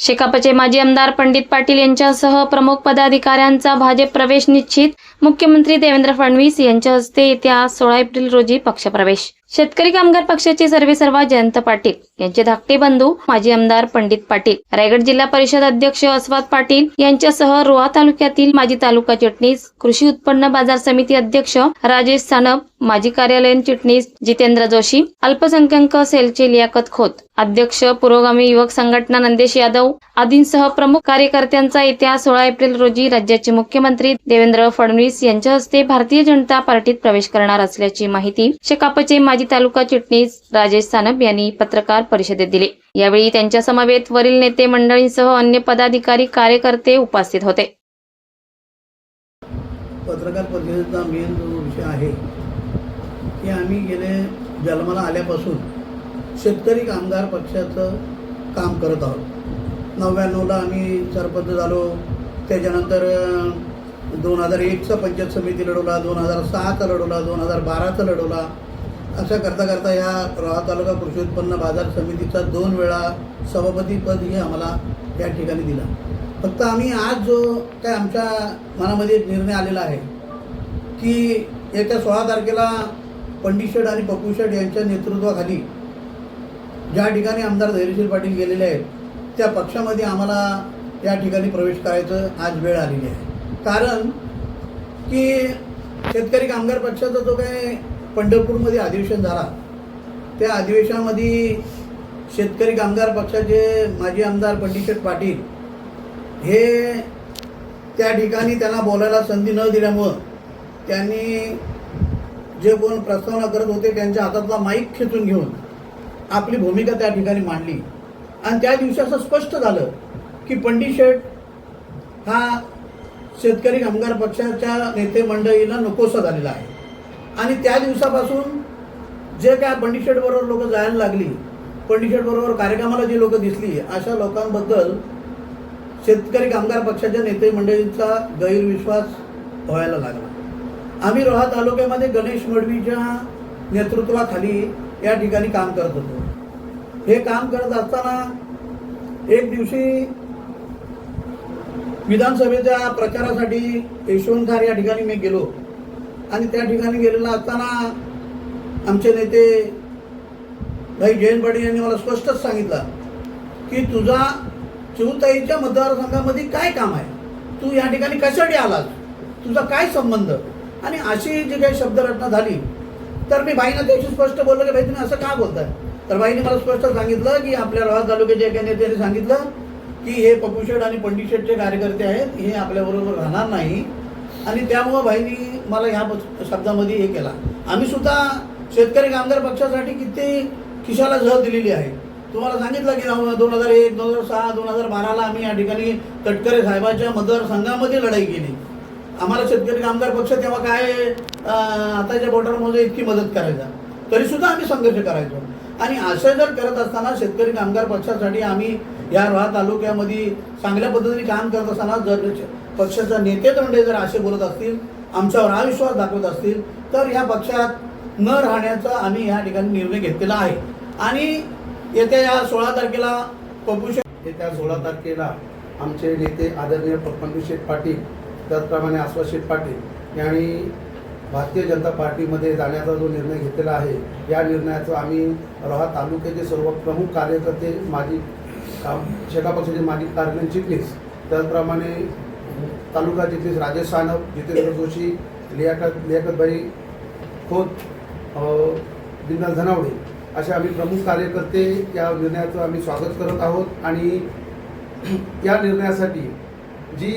शेकापचे माजी आमदार पंडित पाटील यांच्यासह प्रमुख पदाधिकाऱ्यांचा भाजप प्रवेश निश्चित. मुख्यमंत्री देवेंद्र फडणवीस यांच्या हस्ते येत्या सोळा एप्रिल रोजी पक्षप्रवेश. शेतकरी कामगार पक्षाचे सर्वेसर्वा जयंत पाटील यांचे धाकटे बंधू माजी आमदार पंडित पाटील रायगड जिल्हा परिषद अध्यक्ष अस्वाद पाटील यांच्यासह रोहा तालुक्यातील माजी तालुका चिटणीस कृषी उत्पन्न बाजार समिती अध्यक्ष राजेश सानप माजी कार्यालयीन चिटणीस जितेंद्र जोशी अल्पसंख्याक सेलचे लियाकत खोत अध्यक्ष पुरोगामी युवक संघटना नंदेश यादव आदींसह प्रमुख कार्यकर्त्यांचा येत्या सोळा एप्रिल रोजी राज्याचे मुख्यमंत्री देवेंद्र फडणवीस यांच्या हस्ते भारतीय जनता पार्टीत प्रवेश करणार असल्याची माहिती शेकापचे माजी तालुका चिटणीस राजेश सानप यांनी पत्रकार परिषदेत दिली. यावेळी त्यांच्या समवेत वरील नेते मंडळींसह अन्य पदाधिकारी कार्यकर्ते उपस्थित होते. पत्रकार परिषदेचा मेन जो विषय आहे की आम्ही गेले जन्माला आल्यापासून शेतकरी कामगार पक्षाचं काम करत आहोत. नव्याण्णवला आम्ही सरपंच झालो. त्याच्यानंतर दोन हजार एकचा पंचायत समिती लढवला दोन हजार सहाचा लढवला दोन हजार बाराचा लढवला. असं करता करता ह्या रोहा तालुका कृषी उत्पन्न बाजार समितीचा दोन वेळा सभापतीपद हे आम्हाला या ठिकाणी दिला. फक्त आम्ही आज जो काय आमच्या मनामध्ये एक निर्णय आलेला आहे की येत्या सोळा तारखेला पंडित शेठ आणि पप्पू शेठ यांच्या नेतृत्वाखाली ज्या ठिकाणी आमदार धैर्यशील पाटील गेलेले आहेत त्या पक्षामध्ये आम्हाला या ठिकाणी प्रवेश करायचं आज वेळ आलेली आहे. कारण की शेतकरी कामगार पक्षाचा जो काय पंढरपूरमध्ये अधिवेशन झाला. त्या अधिवेशनामध्ये शेतकरी कामगार पक्षाचे माजी आमदार पंडितशेठ पाटील हे त्या ठिकाणी त्यांना बोलायला संधी न दिल्यामुळं त्यांनी जे कोण प्रस्तावना करत होते त्यांच्या हातातला माईक खेचून घेऊन आपली भूमिका त्या ठिकाणी मांडली. आणि त्या दिवशी असं स्पष्ट झालं की पंडित शेठ हा शेतकरी कामगार पक्षाच्या नेते मंडळीला नकोसा झालेला आहे. आणि त्या दिवसापासून जे काय पंडित बरोबर लोक जायला लागली पंडित बरोबर कार्यक्रमाला जी लोक दिसली अशा लोकांबद्दल शेतकरी कामगार पक्षाच्या नेते मंडळींचा गैरविश्वास व्हायला लागला. आम्ही रोहा तालुक्यामध्ये गणेश मडवीच्या नेतृत्वाखाली या ठिकाणी काम करत होतो. हे काम करत असताना एक दिवशी विधानसभेच्या प्रचारासाठी यशवंतखार या ठिकाणी मी गेलो. आणि त्या ठिकाणी गेलेला असताना आमचे नेते भाई जयंत पाटील यांनी मला स्पष्टच सांगितलं की तुझा चिवताईच्या मतदारसंघामध्ये काय काम आहे? तू या ठिकाणी कशासाठी आलास? तुझा काय संबंध? आणि अशी जी काही शब्दरचना झाली तर मी बाईंना त्याशी स्पष्ट बोललो की भाई तुम्ही असं का बोलताय? तर बाईने मला स्पष्ट सांगितलं की आपल्या रोहा तालुक्याच्या एका नेत्याने सांगितलं की हे पप्पूशेठ आणि पंडितशेठचे कार्यकर्ते आहेत हे आपल्याबरोबर राहणार नाही. आणि त्यामुळं भाईनी मला ह्या प- शब्दामध्ये हे केला. आम्ही सुद्धा शेतकरी कामगार पक्षासाठी किती खिशाला झळ दिलेली आहे. तुम्हाला सांगितलं की दोन हजार एक दोन हजार सहा दोन हजार बाराला आम्ही या ठिकाणी तटकरे साहेबाच्या मतदारसंघामध्ये लढाई केली. आम्हाला शेतकरी कामगार पक्ष तेव्हा काय आताच्या बोटामध्ये इतकी मदत करायचा. तरीसुद्धा आम्ही संघर्ष करायचो. आणि असं जर करत असताना शेतकरी कामगार पक्षासाठी आम्ही या रोहा तालुक्यामध्ये चांगल्या पद्धतीने काम करत असताना जर पक्षाचा नेते मंडळी जर असे बोलत असतील आमच्यावर अविश्वास दाखवत असतील तर या पक्षात न राहण्याचा आम्ही या ठिकाणी निर्णय घेतलेला आहे. आणि येत्या या सोळा तारखेला पप्पू शेठ येत्या सोळा तारखेला आमचे नेते आदरणीय पंडित शेठ पाटील त्याचप्रमाणे आश्वास शेठ पाटील यांनी भारतीय जनता पार्टीमध्ये जाण्याचा जो निर्णय घेतलेला आहे या निर्णयाचं आम्ही रोहा तालुक्याचे सर्व प्रमुख कार्यकर्ते माजी काम शेका पक्षाचे माजी कार्यालयीन चिटणीस त्याचप्रमाणे तालुका जिथे राजेश सानप जितेंद्र जोशी लियाकत लियाकतबाई खोत बिंदा धनावडे. असे आम्ही प्रमुख कार्यकर्ते या निर्णयाचं आम्ही स्वागत करत आहोत आणि या निर्णयासाठी जी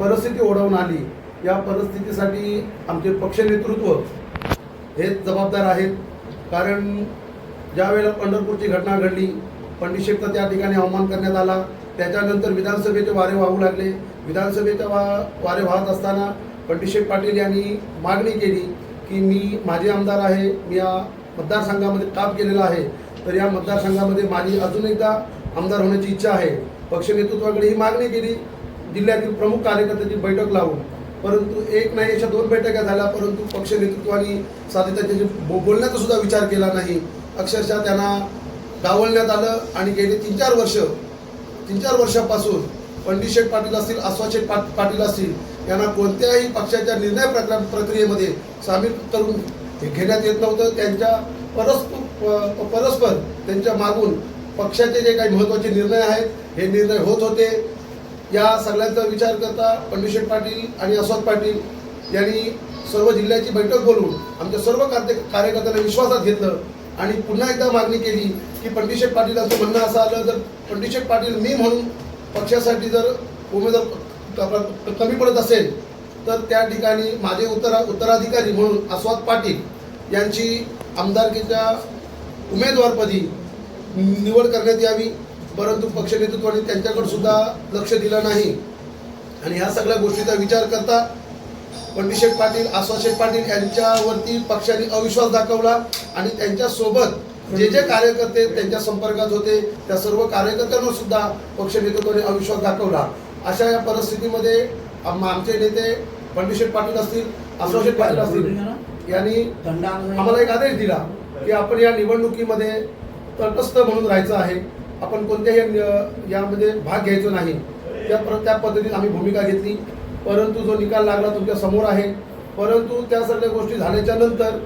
परिस्थिती ओढवून आली या परिस्थितीसाठी आमचे पक्ष नेतृत्व हे जबाबदार आहेत. कारण ज्यावेळेला पंढरपूरची घटना घडली पंडित शेखचा त्या ठिकाणी अवमान करण्यात आला त्याच्यानंतर विधानसभेचे वारे वाहू लागले. विधानसभेचा वा वारे वाहत असताना पंडितशेख पाटील यांनी मागणी केली की मी माझे आमदार आहे मी या मतदारसंघामध्ये काम केलेला आहे तर या मतदारसंघामध्ये माझी अजून एकदा आमदार होण्याची इच्छा आहे. पक्ष नेतृत्वाकडे ही मागणी केली. जिल्ह्यातील प्रमुख कार्यकर्त्यांची बैठक लावून. परंतु एक नाही अशा दोन बैठका झाल्या परंतु पक्ष नेतृत्वाने साधे त्याचे बो- बोलण्याचा सुद्धा विचार केला नाही. अक्षरशः त्यांना डावलण्यात आलं आणि गेले तीन चार वर्ष तीन चार वर्षापासून पंडित शेठ पाटील असतील आस्वाशेठ पा पाटील असतील यांना कोणत्याही पक्षाच्या निर्णय प्रक्रिया प्रक्रियेमध्ये सामील करून हे घेण्यात येत नव्हतं. त्यांच्या परस्पर परस्पर त्यांच्या मागून पक्षाचे जे काही महत्त्वाचे निर्णय आहेत हे निर्णय होत होते. या सगळ्यांचा विचार करता पंडित शेठ पाटील आणि अस्वाद पाटील यांनी सर्व जिल्ह्याची बैठक बोलून आमच्या सर्व कार्य कार्यकर्त्यांना विश्वासात घेतलं आणि पुन्हा एकदा मागणी केली की पंडित शेठ असं म्हणणं असं आलं तर पंडित शेठ पाटील मी म्हणून पक्षासाठी जर उमेदवार कमी पडत असेल तर त्या ठिकाणी माझे उत्तरा उत्तराधिकारी म्हणून आस्वाद पाटील यांची आमदारकीच्या उमेदवारपदी निवड करण्यात यावी. परंतु पक्ष नेतृत्वाने त्यांच्याकडे सुद्धा लक्ष दिलं नाही. आणि ह्या सगळ्या गोष्टीचा विचार करता पंडितशेठ पाटील आस्वाद शेठ पाटील यांच्यावरती पक्षाने अविश्वास दाखवला आणि त्यांच्यासोबत जे जे कार्यकर्ते त्यांच्या संपर्कात होते त्या सर्व कार्यकर्त्यांवर सुद्धा पक्ष नेतृत्वाने अविश्वास दाखवला. अशा या परिस्थितीमध्ये आमचे नेते पंडितशेठ पाटील असतील आस्वाद पाटील असतील यांनी आम्हाला एक आदेश दिला की आपण या निवडणुकीमध्ये तटस्थ म्हणून राहायचं आहे. आपण कोणत्याही यामध्ये भाग घ्यायचो नाही. त्या त्या पद्धतीने आम्ही भूमिका घेतली. परंतु जो निकाल लागला तुमच्यासमोर आहे. परंतु त्या सगळ्या गोष्टी झाल्याच्यानंतर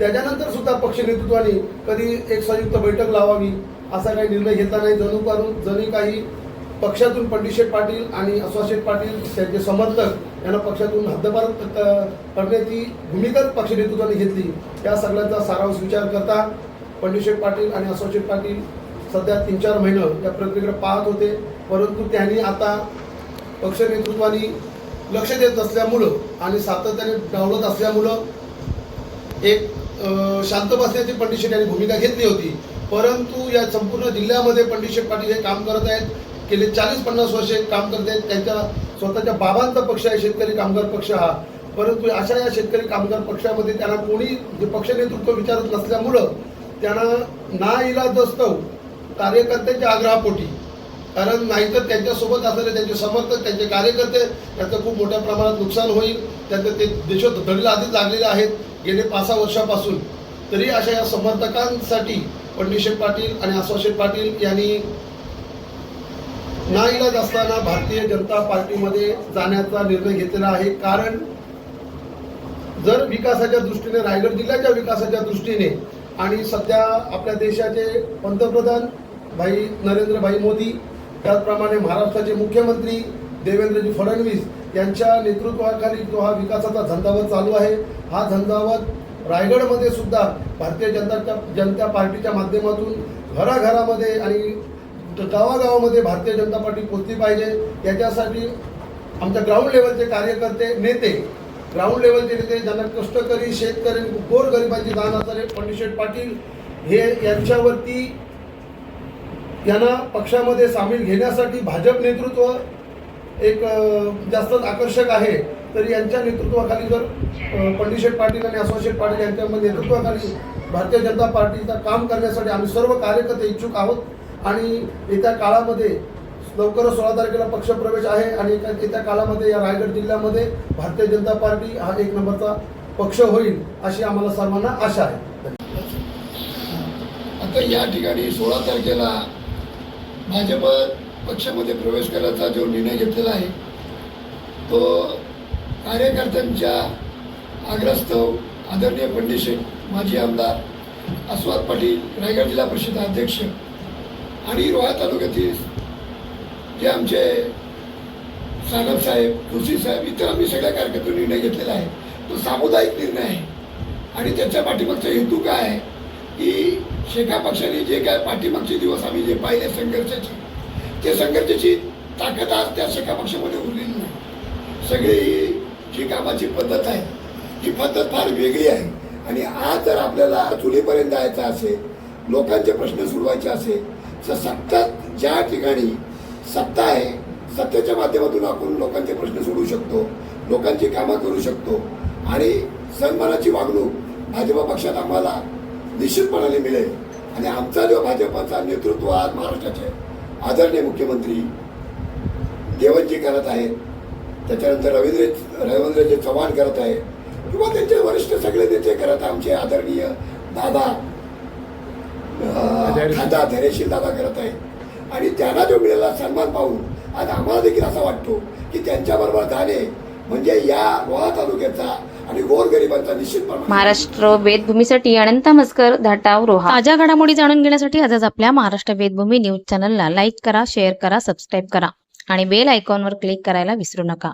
त्याच्यानंतर सुद्धा पक्ष नेतृत्वाने कधी एक संयुक्त बैठक लावावी असा काही निर्णय घेतला नाही. जणू करून जणी काही पक्षातून पंडितशेठ पाटील आणि शेठ पाटील त्यांचे समर्थक यांना पक्षातून हद्दपार करण्याची भूमिका पक्ष नेतृत्वाने घेतली. या सगळ्यांचा सारांश विचार करता पंडितशेठ पाटील आणि शेठ पाटील सध्या तीन चार महिनं या प्रक्रियेकडे पाहत होते. परंतु त्यांनी आता पक्ष नेतृत्वाने लक्ष देत असल्यामुळं आणि सातत्याने डावलत असल्यामुळं एक शांत बसण्याची पंडित यांनी भूमिका घेतली होती. परंतु या संपूर्ण जिल्ह्यामध्ये पंडित शेठ पाटील हे काम करत आहेत. गेले चाळीस पन्नास वर्षे काम करत आहेत. त्यांच्या स्वतःच्या बाबांचा पक्ष आहे शेतकरी कामगार पक्ष हा. परंतु अशा या शेतकरी कामगार पक्षामध्ये त्यांना कोणी जे पक्ष नेतृत्व विचारत नसल्यामुळं त्यांना ना इलाजस्तव कार्यकर्त्यांच्या आग्रहापोटी. कारण नाहीतर त्यांच्यासोबत असलेले त्यांचे समर्थक त्यांचे कार्यकर्ते त्यांचं खूप मोठ्या प्रमाणात नुकसान होईल. त्यांचं ते देशात धडीला आधीच लागलेले आहेत गेले पाच सहा वर्षापासून. तरी अशा या समर्थकांसाठी पंडितशेठ पाटील आणि आस्वाशेठ पाटील यांनी नाईलाज असताना भारतीय जनता पार्टीमध्ये जाण्याचा निर्णय घेतलेला आहे. कारण जर विकासाच्या दृष्टीने रायगड जिल्ह्याच्या विकासाच्या दृष्टीने आणि सध्या आपल्या देशाचे पंतप्रधान भाई नरेंद्रभाई मोदी त्याचप्रमाणे महाराष्ट्राचे मुख्यमंत्री देवेंद्रजी फडणवीस यांच्या नेतृत्वाखाली जो हा विकासाचा झंझावत चालू आहे. हा झंझावत रायगडमध्ये सुद्धा भारतीय जनता जनता पार्टीच्या माध्यमातून घराघरामध्ये आणि गावागावामध्ये भारतीय जनता पार्टी पोचली पाहिजे. याच्यासाठी आमच्या ग्राउंड लेवलचे कार्यकर्ते नेते ग्राउंड लेवलचे नेते ज्यांना कष्टकरी शेतकरी गोरगरिबांची दान असणारे पंडितशेठ पाटील हे यांच्यावरती यांना पक्षामध्ये सामील घेण्यासाठी भाजप नेतृत्व एक जास्तच आकर्षक आहे. तरी यांच्या नेतृत्वाखाली जर पंडितशेठ पंडित पाटील आणि आस्वाद शेठ पाटील यांच्या नेतृत्वाखाली भारतीय जनता पार्टीचं काम करण्यासाठी आम्ही सर्व कार्यकर्ते इच्छुक आहोत. आणि येत्या काळामध्ये लवकरच सोळा तारखेला पक्षप्रवेश आहे आणि येत्या काळामध्ये या रायगड जिल्ह्यामध्ये भारतीय जनता पार्टी हा एक नंबरचा पक्ष होईल अशी आम्हाला सर्वांना आशा आहे. आता या ठिकाणी सोळा तारखेला भाजप पक्षामध्ये प्रवेश करायचा जो निर्णय घेतलेला आहे तो कार्यकर्त्यांच्या आग्रस्तव आदरणीय पंडित माजी आमदार आस्वाद पाटील रायगड जिल्हा परिषद अध्यक्ष आणि रोहा तालुक्यातील जे आमचे सानप साहेब तुलसी साहेब इतर आम्ही सगळ्या कार्यकर्त्यांनी निर्णय घेतलेला आहे. तो सामुदायिक निर्णय आहे. आणि त्याच्या पाठीमागचा हेतू काय आहे? की शेका पक्षाने जे काय पाठीमागचे दिवस आम्ही जे पाहिले संघर्षाचे ते संघर्षाची ताकद आज त्या शेका पक्षामध्ये उरलेली नाही. सगळी जी कामाची पद्धत आहे ती पद्धत फार वेगळी आहे. आणि आज जर आपल्याला चुलीपर्यंत जायचं असेल लोकांचे प्रश्न सोडवायचे असेल तर सत्ता ज्या ठिकाणी सत्ता आहे सत्तेच्या माध्यमातून आपण लोकांचे प्रश्न सोडवू शकतो लोकांची कामं करू शकतो. आणि सन्मानाची वागणूक भाजपा पक्षात आम्हाला निश्चितपणाने मिळेल. आणि आमचा जो भाजपाचा नेतृत्व आज महाराष्ट्राचे आदरणीय मुख्यमंत्री देवनजी करत आहेत त्याच्यानंतर रवींद्र रवींद्रजी चव्हाण करत आहे किंवा त्यांचे वरिष्ठ सगळे नेते करत आमचे आदरणीय दादा खासदार धैर्यशील. दादा करत आहेत. आणि त्यांना जो मिळालेला सन्मान पाहून आज आम्हाला देखील असा वाटतो की त्यांच्याबरोबर जाणे म्हणजे या रोहा तालुक्याचा आणि गोरगरिबांचा निश्चितपणे महाराष्ट्र वेदभूमीसाठी अनंत मस्कर धाटाव रोहा. ताज्या घडामोडी जाणून घेण्यासाठी आजच आपल्या महाराष्ट्र वेदभूमी न्यूज चॅनलला लाईक करा शेअर करा सबस्क्राईब करा. आणि बेल आयकॉनवर क्लिक करायला विसरू नका.